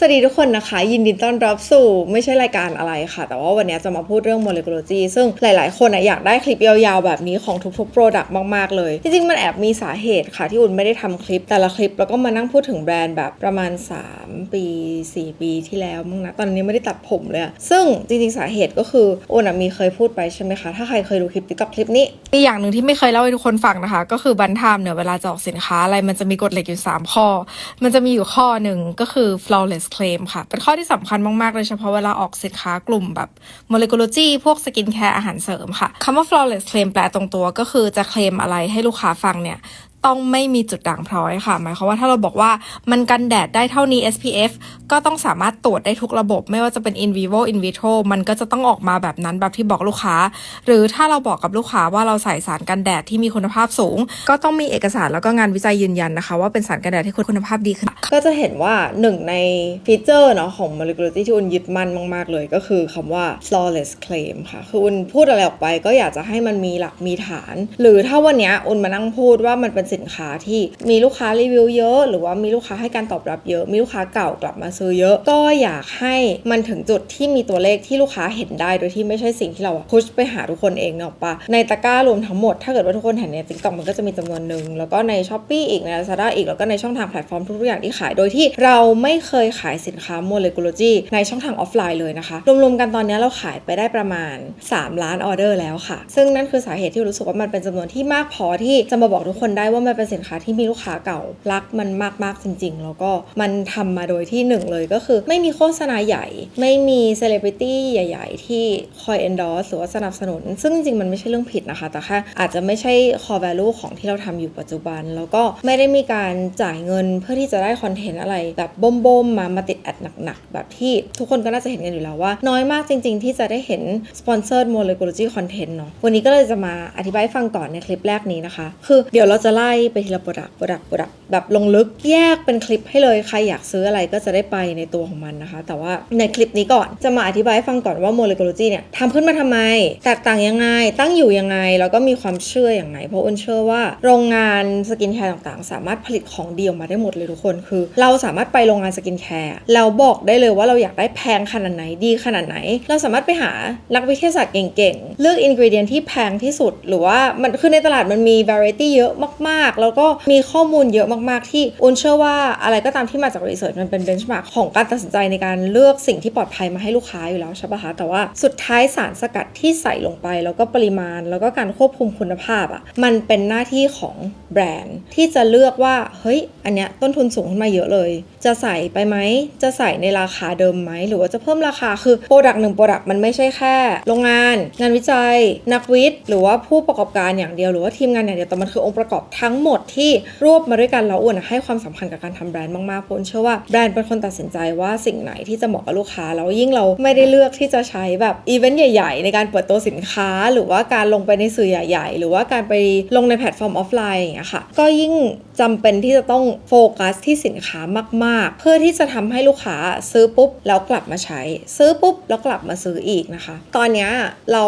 สวัสดีทุกคนนะคะ ยินดีต้อนรับสู่ไม่ใช่รายการอะไรค่ะ แต่ว่าวันนี้จะมาพูดเรื่อง molecularology ซึ่งหลายๆ คนอยากได้คลิปยาวๆ แบบนี้ของทุกๆ Product มากๆ เลย จริงๆ มันแอบมีสาเหตุค่ะที่อุ่นไม่ได้ทำคลิปแต่ละคลิป แล้วก็มานั่งพูดถึงแบรนด์แบบประมาณ 3 ปี 4 ปีที่แล้วมั้งนะตอนนี้ไม่ได้ตัดผมเลยซึ่งจริงๆสาเหตุก็คืออุ่นมีเคยพูดไปใช่ไหมคะถ้าใครเคยดูคลิปติ๊กต็อกคลิปนี้มีอย่างหนึ่งที่ไม่เคยเล่าให้ทุกคนฟังนะคะ ก็คือบันทามเนี่ยเวลาจะออกสินค้าอะไรมันจะมีกฎเหล็กอยู่ 3 ข้อ มันจะมีอยู่ข้อหนึ่งก็คือ flawless claim ค่ะ เป็นข้อที่สำคัญมาก ๆ เลยเฉพาะเวลาออกสินค้ากลุ่มแบบ molecology พวกสกินแคร์อาหารเสริมค่ะคำว่า flawless claim แปลตรงตัวก็คือจะเคลมอะไรให้ลูกค้าฟังเนี่ย ต้องไม่มีจุดด่างพร้อยค่ะ หมายความว่าถ้าเราบอกว่ามันกันแดดได้เท่านี้ SPF ก็ต้องสามารถตรวจได้ทุกระบบ ไม่ว่าจะเป็น in vivo in vitro มันก็จะต้องออกมาแบบนั้นแบบที่บอกลูกค้า หรือถ้าเราบอกกับลูกค้าว่าเราใส่สารกันแดดที่มีคุณภาพสูง ก็ต้องมีเอกสารแล้วก็งานวิจัยยืนยันนะคะ ว่าเป็นสารกันแดดที่คุณภาพดีขึ้นก็จะเห็นว่าหนึ่งในฟีเจอร์เนาะของ molecularity ที่อุ่นยึดมั่นมาก ๆ เลยก็คือคำว่า flawless claim ค่ะ คืออุ่นพูดอะไรออกไป ก็อยากจะให้มันมีหลักมีฐาน หรือถ้าวันเนี้ยอุ่นมานั่งพูดว่ามันเป็นสินค้าที่มีลูกค้ารีวิวเยอะ หรือว่ามีลูกค้าให้การตอบรับเยอะ มีลูกค้าเก่ากลับมาซื้อเยอะ ก็อยากให้มันถึงจุดที่มีตัวเลขที่ลูกค้าเห็นได้โดยที่ไม่ใช่สิ่งที่เราพุชไปหาทุกคนเองเนาะปะในตะกร้ารวมทั้งหมดถ้าเกิดว่าทุกคนเห็นใน TikTok มันก็จะมีจำนวนหนึ่งแล้วก็ใน s h อ p e e อีกใน Lazada อีกแล้วก็ในช่องทางแพลตฟอร์มทุกอย่างที่ขายโดยที่เราไม่เคยขายสินค้า molecularology ในช่องทางออฟไลน์เลยนะคะรวมๆกันตอนนี้เราขายไปได้ประมาณ 3 ล้านออเดอร์แล้วค่ะ ซึ่งนั่นคือสาเหตุที่รู้สึกว่ามันเป็นจำนวนที่มากพอที่จะมาบอกทุกคนได้ว่ามันเป็นสินค้าที่มีลูกค้าเก่ารักมันมากๆจริง ๆ แล้วก็มันทำมาโดยที่หนึ่งเลยก็คือ ไม่มีโฆษณาใหญ่ ไม่มีเซเลบริตี้ใหญ่ ๆ ที่คอย endorse หรือว่าสนับสนุน ซึ่งจริงๆมันไม่ใช่เรื่องผิดนะคะ แต่แค่อาจจะไม่ใช่ core value ของที่เราทำอยู่ปัจจุบัน แล้วก็ไม่ได้มีการจ่ายเงินเพื่อที่จะได้คอนเทนต์อะไรแบบบ้มๆมามาติดแอดหนักๆแบบที่ทุกคนก็น่าจะเห็นกันอยู่แล้วว่า น้อยมากจริง ๆ ที่จะได้เห็น sponsored molecularology content เนาะวันนี้ก็เลยจะมาอธิบายฟังก่อนในคลิปแรกนี้นะคะ คือเดี๋ยวเราจะไล่ไปทีละ product product product แบบลงลึกแยกเป็นคลิปให้เลยใครอยากซื้ออะไรก็จะได้ไปในตัวของมันนะคะ แต่ว่าในคลิปนี้ก่อนจะมาอธิบายให้ฟังก่อนว่า molecularology เนี่ยทำขึ้นมาทำไม แตกต่างยังไง ตั้งอยู่ยังไง แล้วก็มีความเชื่ออย่างไรเพราะอ้นเชื่อว่า โรงงานสกินแคร์ต่างๆ สามารถผลิตของดีออกมาได้หมดเลยทุกคนคือ เราสามารถไปโรงงานสกินแคร์เราบอกได้เลยว่าเราอยากได้แพงขนาดไหนดีขนาดไหน เราสามารถไปหานักวิทยาศาสตร์เก่งๆเลือกอินกริเดียนที่แพงที่สุด หรือว่ามันคือในตลาดมันมี variety เยอะมากๆ แล้วก็มีข้อมูลเยอะมากๆ ที่อุนเชื่อว่าอะไรก็ตามที่มาจากรีเสิร์ชมันเป็นเบนช์มาร์กของการตัดสินใจในการเลือกสิ่งที่ปลอดภัยมาให้ลูกค้าอยู่แล้วใช่ปะคะแต่ว่าสุดท้ายสารสกัดที่ใส่ลงไป แล้วก็ปริมาณ แล้วก็การควบคุมคุณภาพอะ่ะมันเป็นหน้าที่ของแบรนด์ที่จะเลือกว่าเฮ้ยอันเนี้ยต้นทุนสูงขึ้นมาเยอะเลยจะใส่ไปไหม จะใส่ในราคาเดิมไหม หรือว่าจะเพิ่มราคา คือโปรดักต์หนึ่งโปรดักต์มันไม่ใช่แค่ โรงงาน งานวิจัย นักวิทย์ หรือว่าผู้ประกอบการอย่างเดียว หรือว่าทีมงานอย่างเดียว แต่มันคือองค์ประกอบทั้งหมดที่รวบมาด้วยกันแล้วอ้วนให้ความสำคัญกับการทำแบรนด์มากๆเพราะอ้วนเชื่อว่าแบรนด์เป็นคนตัดสินใจว่าสิ่งไหนที่จะเหมาะกับลูกค้า แล้วยิ่งเราไม่ได้เลือกที่จะใช้แบบอีเวนต์ใหญ่ ๆ ในการเปิดตัวสินค้า หรือว่าการลงไปในสื่อใหญ่ ๆ หรือว่าการไปลงในแพลตฟอร์มออฟไลน์อย่างเงี้ยค่ะ ก็ยิ่งจำเป็นที่จะต้องโฟกัสที่สินค้ามากๆเพื่อที่จะทำให้ลูกค้าซื้อปุ๊บแล้วกลับมาใช้ ซื้อปุ๊บแล้วกลับมาซื้ออีกนะคะ ตอนนี้เรา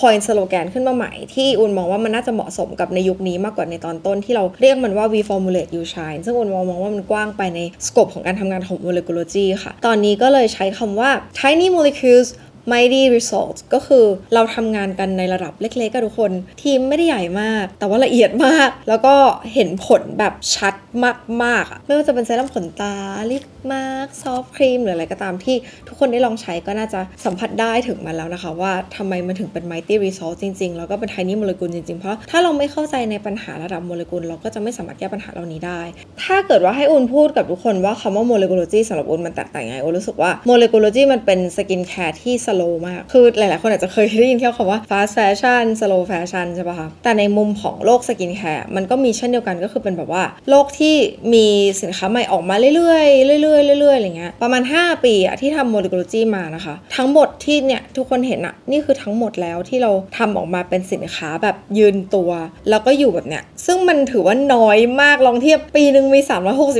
คอยสโลแกนขึ้นมาใหม่ที่อุนมองว่ามันน่าจะเหมาะสมกับในยุคนี้มากกว่าในตอนต้นที่เราเรียกมันว่า we formulate you shine ซึ่งอุนมองมองว่ามันกว้างไปในสโคปของการทำงานของ molecular ค่ะ ตอนนี้ก็เลยใช้คำว่า tiny molecules mighty result ก็คือเราทำงานกันในระดับเล็กๆกับทุกคน ทีมไม่ได้ใหญ่มาก แต่ว่าละเอียดมาก แล้วก็เห็นผลแบบชัดมากๆ ไม่ว่าจะเป็นเซรั่มขนตา ลิปมาร์กซอฟต์ครีมหรืออะไรก็ตามที่ทุกคนได้ลองใช้ก็น่าจะสัมผัสได้ถึงมันแล้วนะคะ ว่าทำไมมันถึงเป็น mighty result จริงๆ แล้วก็เป็น tiny molecule จริงๆ เพราะถ้าเราไม่เข้าใจในปัญหาระดับโมเลกุล เราก็จะไม่สามารถแก้ปัญหาเหล่านี้ได้ ถ้าเกิดว่าให้อุ่นพูดกับทุกคนว่าคำว่า molecularology สำหรับอุ่นมันแตกต่างยังไงอุ่นรู้สึกว่า m o l e c u l o g y มันเป็นสกินแคร์ที่ slow มาก คือหลายๆ คนอาจจะเคยได้ยินแค่คำว่า fast fashion slow fashion ใช่ปะคะ แต่ในมุมของโลกสกินแคร์มันก็มีเช่นเดียวกันก็คือเป็นแบบว่า โลกที่มีสินค้าใหม่ออกมาเรื่อยๆ เรื่อยๆ เรื่อยๆ อะไรเงี้ย ประมาณ 5 ปีอะที่ทำ molecularology มานะคะ ทั้งหมดที่เนี่ยทุกคนเห็นอะนี่คือทั้งหมดแล้วที่เราทำออกมาเป็นสินค้าแบบยืนตัว แล้วก็อยู่แบบเนี้ย ซึ่งมันถือว่าน้อยมากลองเทียบปีหนึ่งมี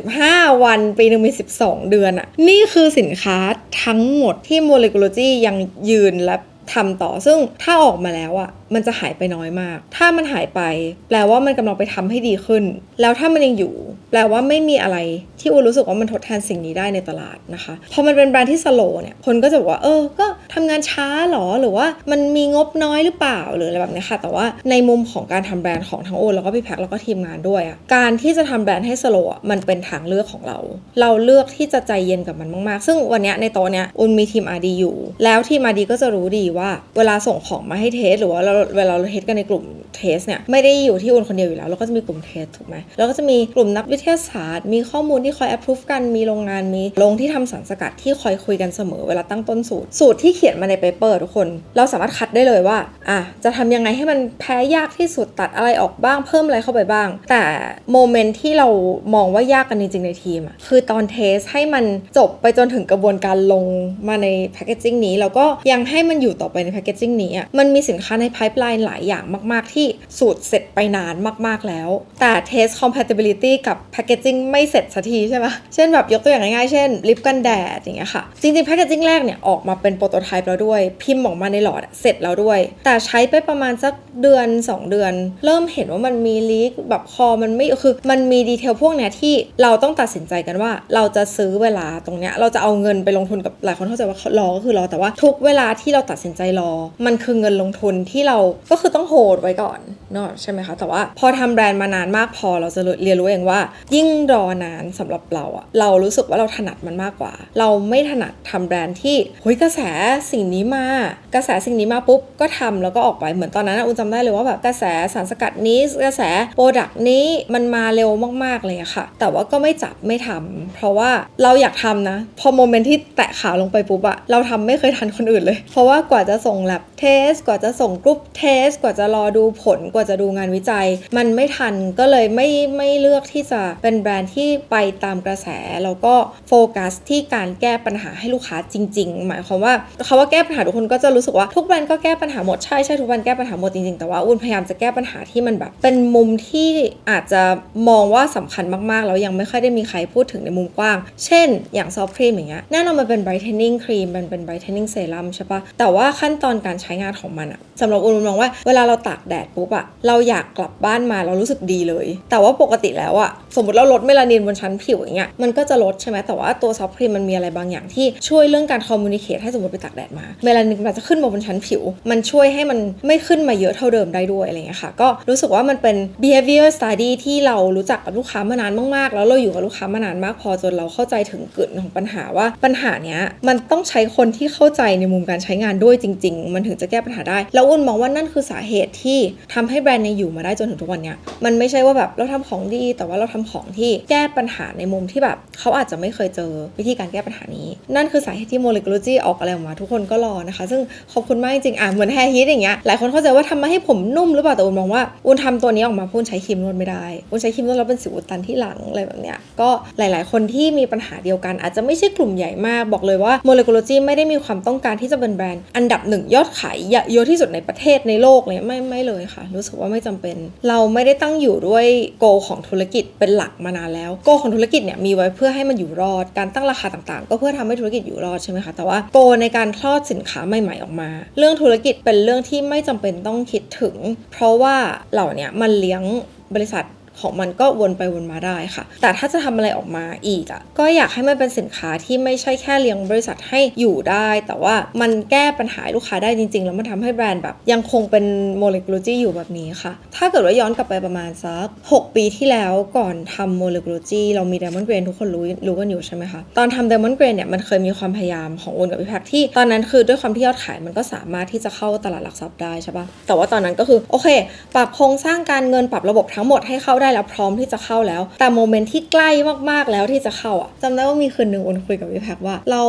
365 วัน ปีหนึ่งมี 12 เดือนอะนี่คือสินค้าทั้งหมดที่ molecularology ยังยืนและทำต่อซึ่งถ้าออกมาแล้วอะมันจะหายไปน้อยมาก ถ้ามันหายไป แปลว่ามันกำลังไปทำให้ดีขึ้น แล้วถ้ามันยังอยู่ แปลว่าไม่มีอะไรที่อูรู้สึกว่ามันทดแทนสิ่งนี้ได้ในตลาดนะคะพอมันเป็นแบรนด์ที่สโลเนี่ยคนก็จะบอกว่าเออ ก็ทำงานช้าหรอหรือว่ามันมีงบน้อยหรือเปล่าหรืออะไรแบบนี้ค่ะ แต่ว่าในมุมของการทำแบรนด์ของทั้งโอนแล้วก็พี่แพ็คแล้วก็ทีมงานด้วยอะการที่จะทำแบรนด์ให้สโลมันเป็นทางเลือกของเรา เราเลือกที่จะใจเย็นกับมันมาก ๆ ซึ่งวันนี้ในโต๊ะเนี้ยอุนมีทีม RD อยู่ แล้วทีม RD ก็จะรู้ดีว่า เวลาส่งของมาให้เทส หรือว่าเราเวลาเราเทสกันในกลุ่มเทสเนี่ยไม่ได้อยู่ที่อุนคนเดียวอยู่แล้วเราก็จะมีกลุ่มเทสถูกไหมแล้วก็จะมีกลุ่มนักวิทยาศาสตร์ มีข้อมูลที่คอย approve กัน มีโรงงาน มีโรงที่ทำสารสกัดที่คอยคุยกันเสมอเวลาตั้งต้นสูตร สูตรที่เขียนมาในเปเปอร์ทุกคน เราสามารถคัดได้เลยว่า อะ จะทำยังไงให้มันแพ้ยากที่สุด ตัดอะไรออกบ้าง เพิ่มอะไรเข้าไปบ้าง แต่โมเมนต์ที่เรามองว่ายากกันจริงๆในทีมอะคือตอนเทสให้มันจบไปจนถึงกระบวนการลงมาในแพคเกจจิ้งนี้ แล้วก็ยังให้มันอยู่ต่อไปในแพคเกจจิ้งนี้อะมันมีสินค้าในไพ p e ไลน์หลายอย่างมาก ๆ ที่สูตรเสร็จไปนานมาก ๆแล้ว แต่เทส compatibility กับแพคเกจจิ้งไม่เสร็จสักทีใช่ปะเช่นแบบยกตัวอย่างง่ายๆ เช่นลิปกันแดดอย่างเงี้ยค่ะ จริงๆแพคเกจจิ้งแรกเนี่ยออกมาเป็นโปรโตไทป์แล้วด้วย พิมพ์ออกมาในหลอดเสร็จแล้วด้วย แต่ใช้ไปประมาณสักเดือน 2 เดือน เริ่มเห็นว่ามันมีลีกแบบคอมันไม่คือมันมีดีเทลพวกเนี้ยที่เราต้องตัดสินใจกันว่า เราจะซื้อเวลาตรงเนี้ยเราจะเอาเงินไปลงทุนกับหลายคนเข้าใจว่ารอก็คือรอแต่ว่าทุกเวลาที่เราตัดสินใจรอ มันคือเงินลงทุนที่เราก็คือต้องโฮดไว้ก่อนเนอะใช่ไหมคะแต่ว่าพอทำแบรนด์มานานมากพอเราจะเรียนรู้เองว่ายิ่งรอนานสำหรับเราอะเรารู้สึกว่าเราถนัดมันมากกว่า เราไม่ถนัดทำแบรนด์ที่เฮ้ยกระแสสิ่งนี้มากระแสสิ่งนี้มาปุ๊บก็ทำแล้วก็ออกไปเหมือนตอนนั้นอุ้นจำได้เลยว่าแบบกระแสสารสกัดนี้กระแสโปรดักต์นี้มันมาเร็วมากๆเลยอะค่ะ แต่ว่าก็ไม่จับไม่ทำเพราะว่าเราอยากทำนะ พอโมเมนต์ที่แตะขาลงไปปุ๊บอะเราทำไม่เคยทันคนอื่นเลย เพราะว่ากว่าจะส่ง lab test กว่าจะส่งกรุ๊ปเทส กว่าจะรอดูผล กว่าจะดูงานวิจัย มันไม่ทันก็เลยไม่ไม่เลือกที่จะเป็นแบรนด์ที่ไปตามกระแส แล้วก็โฟกัสที่การแก้ปัญหาให้ลูกค้าจริง ๆ หมายความว่าคาว่าแก้ปัญหาทุกคนก็จะรู้สึกว่าทุกแบรนด์ก็แก้ปัญหาหมดใช่ใช่ทุกแบรนด์แก้ปัญหาหมดจริง ๆ แต่ว่าอุ้นพยายามจะแก้ปัญหาที่มันแบบ เป็นมุมที่อาจจะมองว่าสำคัญมากๆแล้วยังไม่ค่อยได้มีใครพูดถึงในมุมกว้าง เช่น อย่างซอฟต์ครีมอย่างเงี้ยแน่นอนมันเป็น brightening cream มันเป็น brightening serum ใช่ปะแต่ว่าขั้นตอนการใช้งานของมันอะสำหรับอุ้นมองว่าเวลาเราตากแดดปุ๊บอะเราอยากกลับบ้านมาเรารู้สึกดีเลย แต่ว่าปกติแล้วอะสมมติเราลดเมลานินบนชั้นผิวอย่างเงี้ยมันก็จะลดใช่ไหมแต่ว่าตัวซอฟต์ครีมมันมีอะไรบางอย่างที่ช่วยเรื่องการคอมมูนิเคทให้สมมติไปตากแดดมาเมลานินมันจะขึ้นมาบนชั้นผิว มันช่วยให้มันไม่ขึ้นมาเยอะเท่าเดิมได้ด้วยอะไรเงี้ยค่ะก็รู้สึกว่ามันเป็น behavior study ที่เรารู้จักกับลูกค้ามานานมากๆ แล้วเราอยู่กับลูกค้ามานานมากพอจนเราเข้าใจถึงกึ่นของปัญหาว่าปัญหาเนี้ยมันต้องใช้คนที่เข้าใจในมุมการใช้งานด้วยจริง ๆ มันถึงจะแก้ปัญหาได้ แล้วอ้นมองว่านั่นคือสาเหตุที่ทำให้แบรนด์เนี่ยอยู่มาได้จนถึงทุกวันเนี้ยมันไม่ใช่ว่าแบบเราทำของดีแต่ว่าเราทำของที่แก้ปัญหาในมุมที่แบบเขาอาจจะไม่เคยเจอวิธีการแก้ปัญหานี้ นั่นคือสาเหตุที่ molecularity ออกอะไรออกมา ทุกคนก็รอนะคะ ซึ่งขอบคุณมากจริงๆอะเหมือนแฮร์ฮิตอย่างเงี้ยหลายคนเข้าใจว่าทำมาให้ผมนุ่มหรือเปล่าแต่อุ่นมองว่าอุ่นทำตัวนี้ออกมาพุ่นใช้ครีมนวดไม่ได้อุ่นใช้ครีมนวดแล้วเป็นสิวอุดตันที่หลังอะไรแบบเนี้ยก็หลาย ๆ คนที่มีปัญหาเดียวกัน อาจจะไม่ใช่กลุ่มใหญ่มากบอกเลยว่า molecularity ไม่ได้มีความต้องการที่จะเป็นแบรนด์อันดับหนึ่งยอดขายเยอะที่สุดในประเทศในโลกเลยไม่ไม่เลยค่ะ รู้สึกว่าไม่จำเป็น เราไม่ได้ตั้งอยู่ด้วยโกของธุรกิจเป็นหลักมานานแล้วโกของธุรกิจเนี่ยมีไว้เพื่อให้มันอยู่รอดการตั้งราคาต่างๆ ก็เพื่อทำให้ธุรกิจอยู่รอดใช่ไหมคะแต่ว่าโกในการคลอดสินค้าใหม่ ๆออกมา เรื่องธุรกิจเป็นเรื่องที่ไม่จำเป็นต้องคิดถึง เพราะว่าเหล่านี้มันเลี้ยงบริษัท ของมันก็วนไปวนมาได้ค่ะ แต่ถ้าจะทำอะไรออกมาอีกอะ่ะก็อยากให้มันเป็นสินค้าที่ไม่ใช่แค่เลี้ยงบริษัทให้อยู่ได้ แต่ว่ามันแก้ปัญหาลูกค้าได้จริง ๆ แล้วมันทำให้แบรนด์แบบ ยังคงเป็นโมเลกุลจีอยู่แบบนี้ค่ะ ถ้าเกิดว่าย้อนกลับไปประมาณสัก 6 ปีที่แล้วก่อนทำโมเลกุลจีเรามี Diamond Grain ทุกคนรู้รู้กันอยู่ใช่ไหมคะตอนทำ Diamond Grain เนี่ยมันเคยมีความพยายามของอุนกับพี่แพคที่ตอนนั้นคือด้วยความที่ยอดขายมันก็สามารถที่จะเข้าตลาดหลักทรัพย์ได้ใช่ปะแต่ว่าตอนนั้นก็คือโอเค ปรับโครงสร้างการเงินปรับระบบทั้งหมดให้เข้าได้แล้วพร้อมที่จะเข้าแล้ว แต่โมเมนต์ที่ใกล้มากๆแล้วที่จะเข้าอะจำได้ว่ามีคืนหนึ่งอุนคุยกับพี่แพคว่า เรา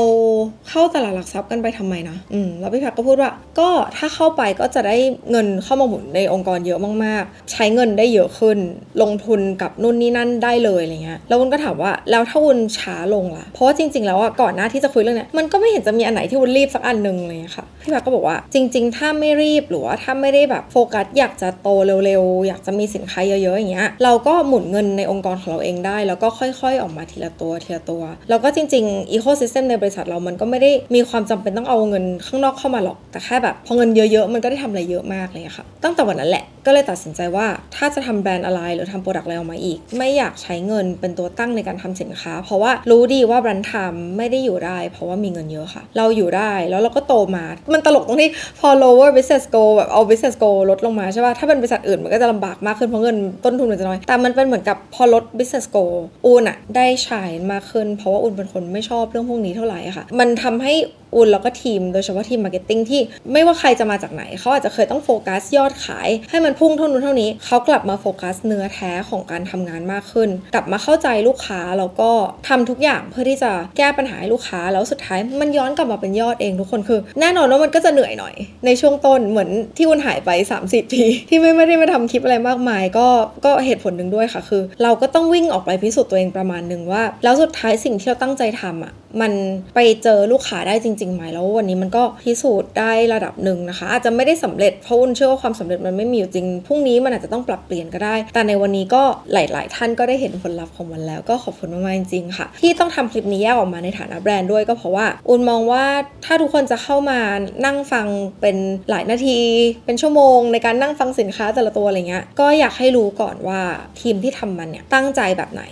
เข้าตลาดหลักทรัพย์กันไปทำไมนะอืมแล้วพี่แพคก็พูดว่า ก็ถ้าเข้าไปก็จะได้เงินเข้ามาหมุนในองค์กรเยอะมากๆ ใช้เงินได้เยอะขึ้น ลงทุนกับนู่นนี่นั่นได้เลยอะไรเงี้ยแล้ววุ้นก็ถามว่าแล้วถ้าวุ้นช้าลงล่ะเพราะว่าจริง ๆ แล้วอะก่อนหน้าที่จะคุยเรื่องเนี้ยมันก็ไม่เห็นจะมีอันไหนที่วุ้นรีบสักอันหนึ่งเลยค่ะพี่แพคก็บอกว่าจริง ๆ ถ้าไม่รีบหรือว่าถ้าไม่ได้แบบโฟกัสอยากจะโตเร็วๆ อยากจะมีสินค้าเยอะๆอย่างเงี้ยเราก็หมุนเงินในองค์กรของเราเองได้ แล้วก็ค่อยๆออกมาทีละตัวทีละตัว แล้วก็จริงๆอีโคซิสเต็มในบริษัทเรามันก็ไม่ได้มีความจำเป็นต้องเอาเงินข้างนอกเข้ามาหรอก แต่แค่แบบพอเงินเยอะๆ มันก็ได้ทำอะไรเยอะมากเลยอะค่ะ ตั้งแต่วันนั้นแหละก็เลยตัดสินใจว่าถ้าจะทำแบรนด์อะไรหรือทำโปรดักต์อะไรออกมาอีก ไม่อยากใช้เงินเป็นตัวตั้งในการทำสินค้า เพราะว่ารู้ดีว่าแบรนด์ทำไม่ได้อยู่ได้ เพราะว่ามีเงินเยอะค่ะ เราอยู่ได้แล้วเราก็โตมามันตลกตรงที่พอ lower business goal แบบเอา business goal ลดลงมาใช่ป่ะ ถ้าเป็นบริษัทอื่นมันก็จะลำบากมากขึ้นเพราะเงินต้นทุนมันจะน้อย แต่มันเป็นเหมือนกับพอลด business goal อูนอะได้ฉายมากขึ้น เพราะว่าอูนเป็นคนไม่ชอบเรื่องพวกนี้เท่าไหร่ค่ะ มันทำให้ อูนแล้วก็ทีม โดยเฉพาะทีมมาร์เก็ตติ้งที่ไม่ว่าใครจะมาจากไหน เขาอาจจะเคยต้องโฟกัสยอดขาย ให้มันพุ่งเท่านู้นเท่านี้ เขากลับมาโฟกัสเนื้อแท้ของการทำงานมากขึ้น กลับมาเข้าใจลูกค้าแล้วก็ทำทุกอย่างเพื่อที่จะแก้ปัญหาให้ลูกค้าแล้วสุดท้ายมันย้อนกลับมาเป็นยอดเองทุกคนคือ แน่นอนว่ามันก็จะเหนื่อยหน่อย ในช่วงต้นเหมือนที่อุ่นหายไป3-4ปีที่ไม่ไม่ได้มาทำคลิปอะไรมากมาย ก็ก็เหตุผลหนึ่งด้วยค่ะคือ เราก็ต้องวิ่งออกไปพิสูจน์ตัวเองประมาณหนึ่งว่า แล้วสุดท้ายสิ่งที่เราตั้งใจทำอะมันไปเจอลูกค้าได้จริงๆไหมแล้ววันนี้มันก็พิสูจน์ได้ระดับหนึ่งนะคะ อาจจะไม่ได้สำเร็จเพราะอุนเชื่อว่าความสำเร็จมันไม่มีอยู่จริงพรุ่งนี้มันอาจจะต้องปรับเปลี่ยนก็ได้ แต่ในวันนี้ก็หลาย ๆ ท่านก็ได้เห็นผลลัพธ์ของมันแล้ว ก็ขอบคุณมากๆจริงๆค่ะ ที่ต้องทำคลิปนี้แยกออกมาในฐานะแบรนด์ด้วยก็เพราะว่าอุนมองว่าถ้าทุกคนจะเข้ามานั่งฟังเป็นหลายนาที เป็นชั่วโมง ในการนั่งฟังสินค้าแต่ละตัวอะไรเงี้ยก็อยากให้รู้ก่อนว่าทีมที่ทำมันเนี่ยตั้งใจแบบไหน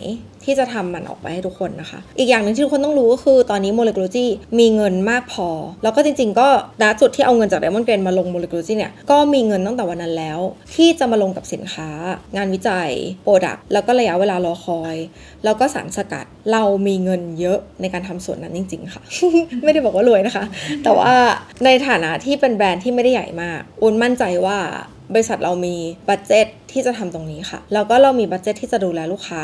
ที่จะทำมันออกไปให้ทุกคนนะคะ อีกอย่างหนึ่งที่ทุกคนต้องรู้ก็คือตอนนี้ Molecology มีเงินมากพอ แล้วก็จริงๆ ก็ณจุดที่เอาเงินจาก Diamond Grain มาลง Molecology เนี่ยก็มีเงินตั้งแต่วันนั้นแล้ว ที่จะมาลงกับสินค้า งานวิจัยโปรดักต์แล้วก็ระยะเวลารอคอย แล้วก็สารสกัดเรามีเงินเยอะในการทำส่วนนั้นจริง ๆ ค่ะ ไม่ได้บอกว่ารวยนะคะ แต่ว่าในฐานะที่เป็นแบรนด์ที่ไม่ได้ใหญ่มากอุนมั่นใจว่าบริษัทเรามีบัตเจตที่จะทำตรงนี้ค่ะ แล้วก็เรามีบัตเจตที่จะดูแลลูกค้า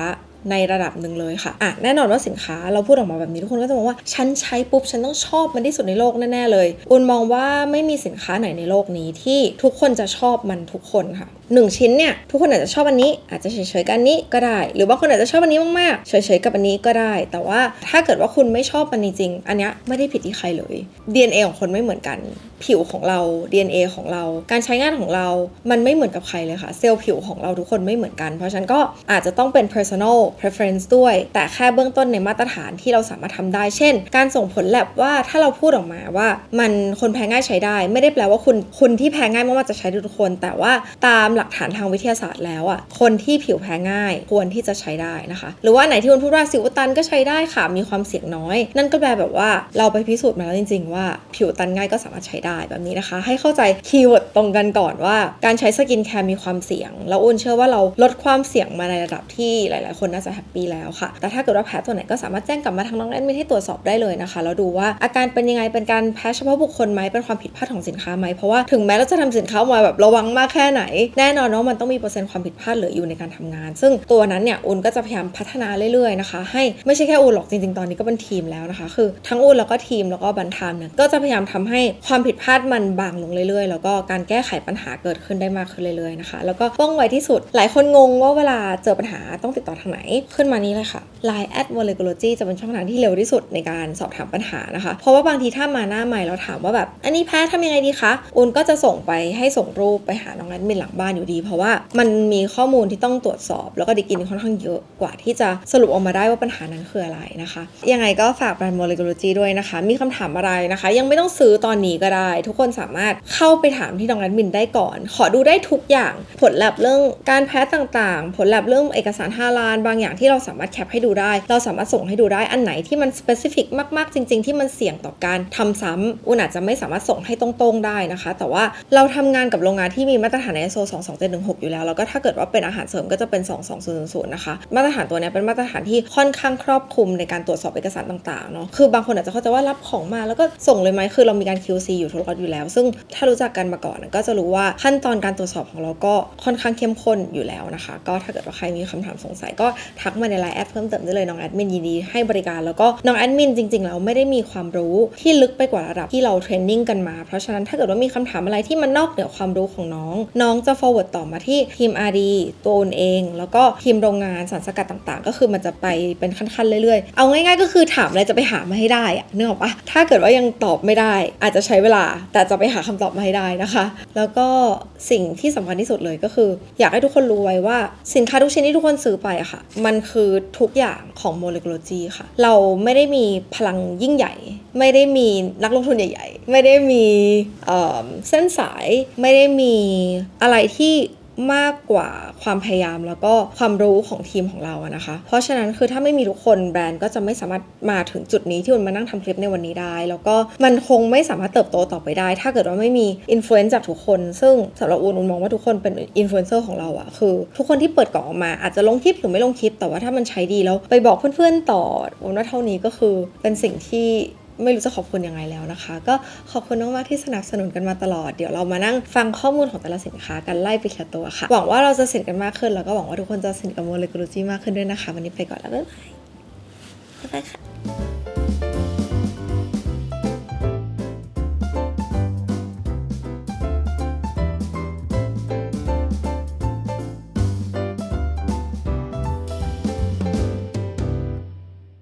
ในระดับหนึ่งเลยค่ะอะแน่นอนว่าสินค้าเราพูดออกมาแบบนี้ทุกคนก็จะมองว่าฉันใช้ปุ๊บฉันต้องชอบมันที่สุดในโลกแน่ๆเลยอุนมองว่าไม่มีสินค้าไหนในโลกนี้ที่ทุกคนจะชอบมันทุกคนค่ะหนึ่งชิ้นเนี่ยทุกคนอาจจะชอบอันนี้ อาจจะเฉยๆกับอันนี้ก็ได้ หรือบางคนอาจจะชอบอันนี้มากๆเฉยๆกับอันนี้ก็ได้ แต่ว่าถ้าเกิดว่าคุณไม่ชอบมันจริงๆอันนี้ไม่ได้ผิดที่ใครเลย DNA ของคนไม่เหมือนกัน ผิวของเรา DNA ของเรา การใช้งานของเรา มันไม่เหมือนกับใครเลยค่ะ เซลล์ผิวของเราทุกคนไม่เหมือนกัน เพราะฉะนั้นก็อาจจะต้องเป็น personal preference ด้วย แต่แค่เบื้องต้นในมาตรฐานที่เราสามารถทำได้ เช่น การส่งผลแลบว่าถ้าเราพูดออกมาว่า มันคนแพ้ง่ายใช้ได้ ไม่ได้แปลว่าคุณคุณที่แพ้ง่ายมากๆจะใช้ได้ทุกคน แต่ว่าตามหลักฐานทางวิทยาศาสตร์แล้วอะคนที่ผิวแพ้ง่ายควรที่จะใช้ได้นะคะ หรือว่าไหนที่คุณพูดว่าสิวตันก็ใช้ได้ค่ะมีความเสี่ยงน้อย นั่นก็แปลแบบว่าเราไปพิสูจน์มาแล้วจริง ๆ ว่าผิวตันง่ายก็สามารถใช้ได้แบบนี้นะคะ ให้เข้าใจคีย์เวิร์ดตรงกันก่อนว่า การใช้สกินแคร์มีความเสี่ยง แล้วอ้นเชื่อว่าเราลดความเสี่ยงมาในระดับที่หลาย ๆ คนน่าจะแฮปปี้แล้วค่ะ แต่ถ้าเกิดว่าแพ้ตัวไหนก็สามารถแจ้งกลับมาทางน้องแอดมินให้ตรวจสอบได้เลยนะคะแล้วดูว่าอาการเป็นยังไงเป็นการแพ้เฉพาะบุคคลไหมเป็นความผิดพลาดของสินค้าไหมเพราะว่าถึงแม้เราจะทำสินค้ามาแบบระวังมากแค่ไหน แน่นอนว่าะมันต้องมีเปอร์เซ็นต์ความผิดพลาดเหลืออยู่ในการทำงาน ซึ่งตัวนั้นเนี่ยอุนก็จะพยายามพัฒนาเรื่อย ๆ นะคะ ให้ไม่ใช่แค่อุนหรอกจริง ๆ ตอนนี้ก็เป็นทีมแล้วนะคะ คือทั้งอุนแล้วก็ทีมแล้วก็บันทามเนี่ยก็จะพยายามทำให้ความผิดพลาดมันบางลงเรื่อยๆ แล้วก็การแก้ไขปัญหาเกิดขึ้นได้มากขึ้นเรื่อยๆนะคะ แล้วก็ป้องไวที่สุด หลายคนงงว่าเวลาเจอปัญหาต้องติดต่อทางไหน ขึ้นมานี้เลยค่ะ Line at molecology จะเป็นช่องทางที่เร็วที่สุดในการสอบถามปัญหานะคะ เพราะว่าบางทีถ้ามาหน้าใหม่เราถามว่าแบบ อันนี้แพ้ทำยังไงดีคะอุนก็จะส่งไปให้ส่งรูปไปหาน้องแอดมินหลังบ้านอยู่ดี เพราะว่ามันมีข้อมูลที่ต้องตรวจสอบ แล้วก็ดิกินค่อนข้างเยอะกว่าที่จะสรุปออกมาได้ว่าปัญหานั้นคืออะไรนะคะ ยังไงก็ฝากแบรนด์ molecology ด้วยนะคะ มีคำถามอะไรนะคะ ยังไม่ต้องซื้อตอนนี้ก็ได้ทุกคนสามารถเข้าไปถามที่น้องแอดมินได้ก่อน ขอดูได้ทุกอย่างผลแลบเรื่องการแพ้ต่างๆ ผลแลบเรื่องเอกสาร5ล้านบางอย่างที่เราสามารถแคปให้ดูได้ เราสามารถส่งให้ดูได้อันไหนที่มัน specific มากๆ จริง ๆ ที่มันเสี่ยงต่อการทำซ้ำอุนอาจจะไม่สามารถส่งให้ตรงๆได้นะคะ แต่ว่าเราทำงานกับโรงงานที่มีมาตรฐาน ISO 22716 อยู่แล้วแล้วก็ถ้าเกิดว่าเป็นอาหารเสริมก็จะเป็น 22000นะคะมาตรฐานตัวนี้เป็นมาตรฐานที่ค่อนข้างครอบคลุมในการตรวจสอบเอกสารต่างๆเนาะคือบางคนอาจจะเข้าใจว่ารับของมาแล้วก็ส่งเลยไหมคือเรามีการ QC อยู่ทรอบอยู่แล้ว ซึ่งถ้ารู้จักกันมาก่อนก็จะรู้ว่าขั้นตอนการตรวจสอบของเราก็ค่อนข้างเข้มข้นอยู่แล้วนะคะ ก็ถ้าเกิดว่าใครมีคำถามสงสัยก็ทักมาในไลน์แอดเพิ่มเติมได้เลยน้องแอดมินยินดีให้บริการแล้วก็น้องแอดมินจริงๆแล้วไม่ได้มีความรู้ที่ลึกไปกว่าระดับที่เราเทรนนิ่งกันมา เพราะฉะนั้นถ้าเกิดว่ามีคำถามอะไรที่มันนอกเหนือความรู้ของน้อง น้องจะ forward ต่อมาที่ทีม RD ตัวอนเอง แล้วก็ทีมโรงงานสารสกัดต่างๆ ก็คือมันจะไปเป็นขั้นๆเรื่อยๆ เอาง่ายๆ ก็คือถามอะไรจะไปหามาให้ได้อะนึกออกปะถ้าเกิดว่ายังตอบไม่ได้ อาจจะใช้เวลาแต่จะไปหาคำตอบมาให้ได้นะคะ แล้วก็สิ่งที่สำคัญที่สุดเลยก็คือ อยากให้ทุกคนรู้ไว้ว่าสินค้าทุกชิ้นที่ทุกคนซื้อไปอะค่ะ มันคือทุกอย่างของโมเลกุลจีค่ะ เราไม่ได้มีพลังยิ่งใหญ่ ไม่ได้มีนักลงทุนใหญ่ ๆ ไม่ได้มีเส้นสาย ไม่ได้มีอะไรที่ มากกว่าความพยายามแล้วก็ความรู้ของทีมของเราอะนะคะ เพราะฉะนั้นคือถ้าไม่มีทุกคนแบรนด์ก็จะไม่สามารถมาถึงจุดนี้ที่มันมานั่งทำคลิปในวันนี้ได้ แล้วก็มันคงไม่สามารถเติบโตต่อไปได้ ถ้าเกิดว่าไม่มีอินฟลูเอนซ์จากทุกคน ซึ่งสำหรับอูนอูนมองว่าทุกคนเป็นอินฟลูเอนเซอร์ของเราอะคือ ทุกคนที่เปิดกล่องออกมาอาจจะลงคลิปหรือไม่ลงคลิป แต่ว่าถ้ามันใช้ดีแล้วไปบอกเพื่อนๆต่ออูนว่าเท่านี้ก็คือเป็นสิ่งที่ ไม่รู้จะขอบคุณยังไงแล้วนะคะ ก็ขอบคุณมากๆที่สนับสนุนกันมาตลอด เดี๋ยวเรามานั่งฟังข้อมูลของแต่ละสินค้ากันไล่ไปทีละตัวค่ะ หวังว่าเราจะสนิทกันมากขึ้น แล้วก็หวังว่าทุกคนจะสนิทกับโมเลกุลจีมากขึ้นด้วยนะคะ วันนี้ไปก่อนแล้วบ๊ายบายบ๊ายบายค่ะ